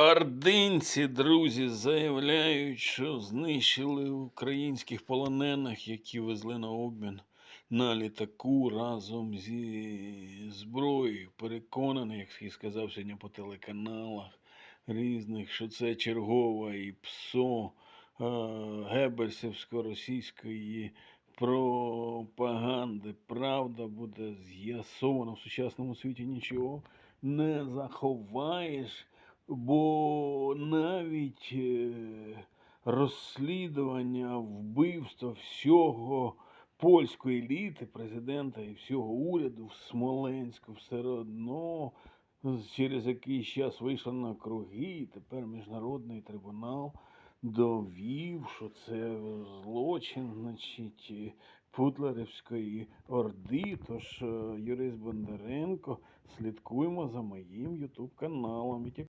Ординці, друзі, заявляють, що знищили українських полонених, які везли на обмін на літаку разом зі зброєю. Переконаний, як і сказав сьогодні по телеканалах різних, що це чергова і ПСО е, Геббельсівсько-російської пропаганди. Правда буде з'ясована в сучасному світі нічого не заховаєш, бо навіть е, розслідування вбивства всього польської еліти, президента і всього уряду в Смоленську все одно через якийсь час вийшло на круги, і тепер міжнародний трибунал довів, що це злочин, значить, Путлерівської орди. Тож е, юрист Бондаренко, слідкуємо за моїм ютуб каналом.